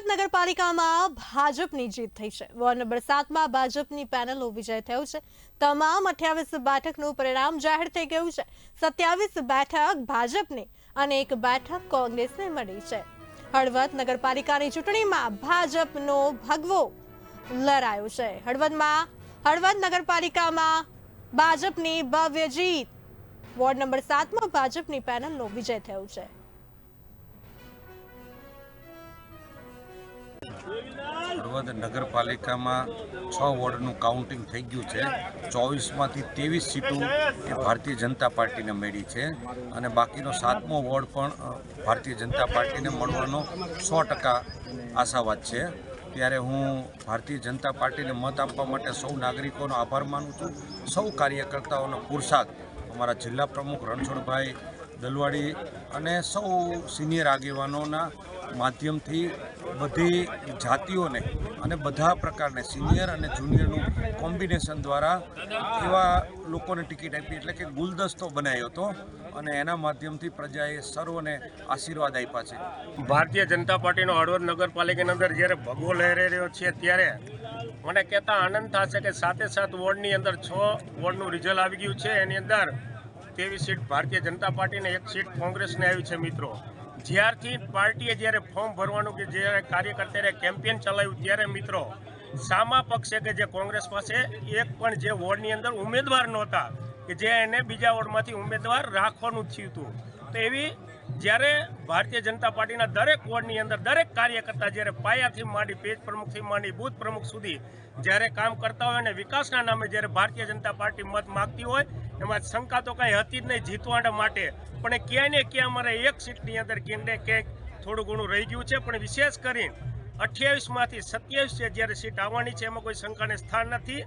હળવદ નગરપાલિકામાં ભાજપની જીત થઈ છે. વોર્ડ નંબર સાતમાં ભાજપની પેનલનો વિજય થયો છે. તમામ અઠ્યાવીસ બેઠકનું પરિણામ જાહેર થઈ ગયું છે. સત્યાવીસ બેઠક ભાજપને અને એક બેઠક કોંગ્રેસને મળી છે. હળવદ નગરપાલિકાની ચૂંટણીમાં ભાજપનો ભગવો લડાયો છે. હળવદમાં, હળવદ નગરપાલિકામાં ભાજપની ભવ્ય જીત. વોર્ડ નંબર સાતમાં ભાજપની પેનલનો વિજય થયો છે. હળવદ નગરપાલિકામાં છ વોર્ડનું કાઉન્ટિંગ થઈ ગયું છે. ચોવીસમાંથી ત્રેવીસ સીટો એ ભારતીય જનતા પાર્ટીને મળી છે અને બાકીનો સાતમો વોર્ડ પણ ભારતીય જનતા પાર્ટીને મળવાનો સો ટકા આશાવાદ છે. ત્યારે હું ભારતીય જનતા પાર્ટીને મત આપવા માટે સૌ નાગરિકોનો આભાર માનું છું. સૌ કાર્યકર્તાઓનો પુરસાદ અમારા જિલ્લા પ્રમુખ રણછોડભાઈ દલવાડી અને સૌ સિનિયર આગેવાનોના માધ્યમથી બધી જાતિઓને અને બધા પ્રકારને સિનિયર અને જુનિયરનું કોમ્બિનેશન દ્વારા એવા લોકોને ટિકિટ આપી, એટલે કે ગુલદસ્તો બનાવ્યો હતો અને એના માધ્યમથી પ્રજાએ સર્વને આશીર્વાદ આપ્યા છે. ભારતીય જનતા પાર્ટીનો હળવદ નગરપાલિકાની અંદર જ્યારે ભગવો લહેરાઈ રહ્યો છે ત્યારે મને કહેતા આનંદ થશે કે સાતે સાત વોર્ડની અંદર છ વોર્ડનું રિઝલ્ટ આવી ગયું છે. એની અંદર તેવી સીટ ભારતીય જનતા પાર્ટીને, એક સીટ કોંગ્રેસને આવી છે મિત્રો. જ્યારથી પાર્ટીએ જ્યારે ફોર્મ ભરવાનું કે જ્યારે કાર્યકર્તાએ કેમ્પેન ચલાવ્યું ત્યારે મિત્રો સામા પક્ષે કે જે કોંગ્રેસ પાસે એક પણ જે વોર્ડની અંદર ઉમેદવાર નહોતા કે જે એને બીજા વોર્ડમાંથી ઉમેદવાર રાખવાનું થયું હતું. તો એવી જ્યારે ભારતીય જનતા પાર્ટીના દરેક વોર્ડની અંદર દરેક કાર્યકર્તા જ્યારે પાયાથી માંડી, પેજ પ્રમુખથી માંડી, બૂથ પ્રમુખ સુધી જ્યારે કામ કરતા હોય અને વિકાસના નામે જ્યારે ભારતીય જનતા પાર્ટી મત માગતી હોય, એમાં શંકા તો કાંઈ હતી જ નહીં જીતવાના માટે. પણ ક્યાંય ને ક્યાં અમારે એક સીટની અંદર ક્યાંને ક્યાંક થોડું ઘણું રહી ગયું છે. પણ વિશેષ કરીને અઠ્યાવીસમાંથી સત્યાવીસ છે જ્યારે સીટ આવવાની છે, એમાં કોઈ શંકાને સ્થાન નથી.